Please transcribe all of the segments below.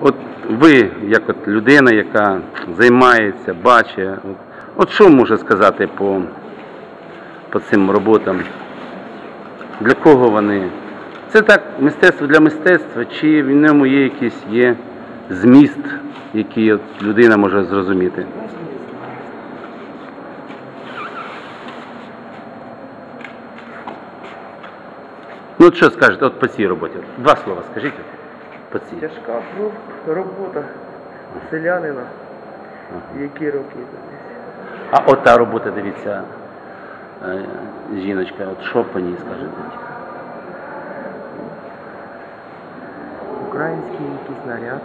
От ви, як от людина, яка займається, бачить, от, що може сказати по, по цим роботам? Для кого вони? Це так, мистецтво для мистецтва, чи в ньому є якийсь є зміст, який от людина може зрозуміти? Ну, от що скажете, от по цій роботі? Два слова скажіть по. Тяжка ну, робота селянина. Які роки? А от та робота, дивіться, е, жіночка, от що по ній скажете? Український якийсь наряд.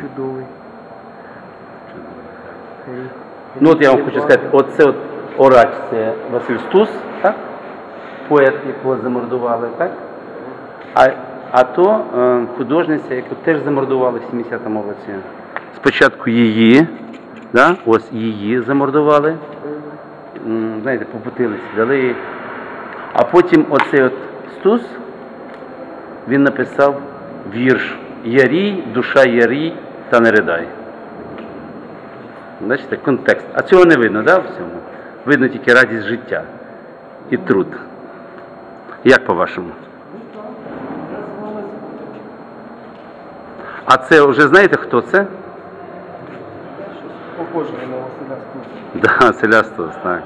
Чудовий. Рі- Ну от я вам хочу сказати, оце отОрач, це Василь Стус, так? Поет, якого замордували, так? А, а то е, художниця, яку теж замордували в 70-му році. Спочатку її, да? ось її замордували. Знаєте, попутилися, дали їй. А потім оцей от Стус, він написав вірш Ярій, душа ярій, та не ридай. Бачите, контекст. А цього не видно, да, в цьому? Видно тільки радість життя і труд. Як по-вашому? А це вже знаєте, хто це? Похоже на Василя Стуса. Да, Стус, так.